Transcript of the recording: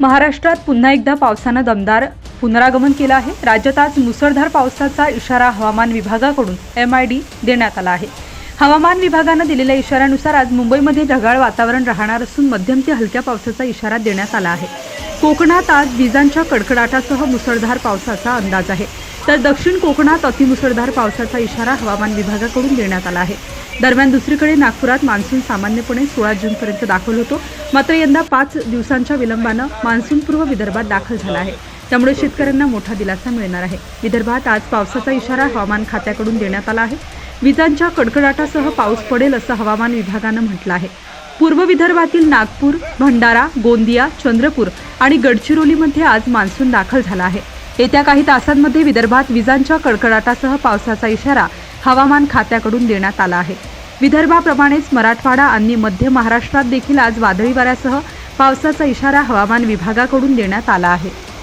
महाराष्ट्रात पुन्हा एकदा पावसानं दमदार पुनरागमन केलं आहे. राज्यात आज मुसळधार पावसाचा इशारा हवामान विभागाकडून एम आय डी देण्यात आला आहे. हवामान विभागानं दिलेल्या इशाऱ्यानुसार आज मुंबईमध्ये ढगाळ वातावरण राहणार असून मध्यम ते हलक्या पावसाचा इशारा देण्यात आला आहे. कोकणात आज विजांच्या कडकडाटासह मुसळधार पावसाचा अंदाज आहे. तर दक्षिण कोकणात अतिमुसळधार पावसाचा इशारा हवामान विभागाकडून देण्यात आला आहे. दरम्यान दुसरीकडे नागपुरात मान्सून सामान्यपणे सोळा जूनपर्यंत दाखल होतो. मात्र यंदा पाच दिवसांच्या विलंबानं मान्सूनपूर्व विदर्भात दाखल झाला आहे. त्यामुळे शेतकऱ्यांना मोठा दिलासा मिळणार आहे. विदर्भात आज पावसाचा इशारा हवामान खात्याकडून देण्यात आला आहे. विजांच्या कडकडाटासह पाऊस पडेल असं हवामान विभागानं म्हटलं आहे. पूर्व विदर्भातील नागपूर भंडारा गोंदिया चंद्रपूर आणि गडचिरोलीमध्ये आज मान्सून दाखल झाला आहे. येत्या काही तासांमध्ये विदर्भात विजांच्या कडकडाटासह पावसाचा इशारा हवामान खात्याकडून देण्यात आला आहे. विदर्भाप्रमाणेच मराठवाडा आणि मध्य महाराष्ट्रात देखील आज वादळी वाऱ्यासह पावसाचा इशारा हवामान विभागाकडून देण्यात आला आहे.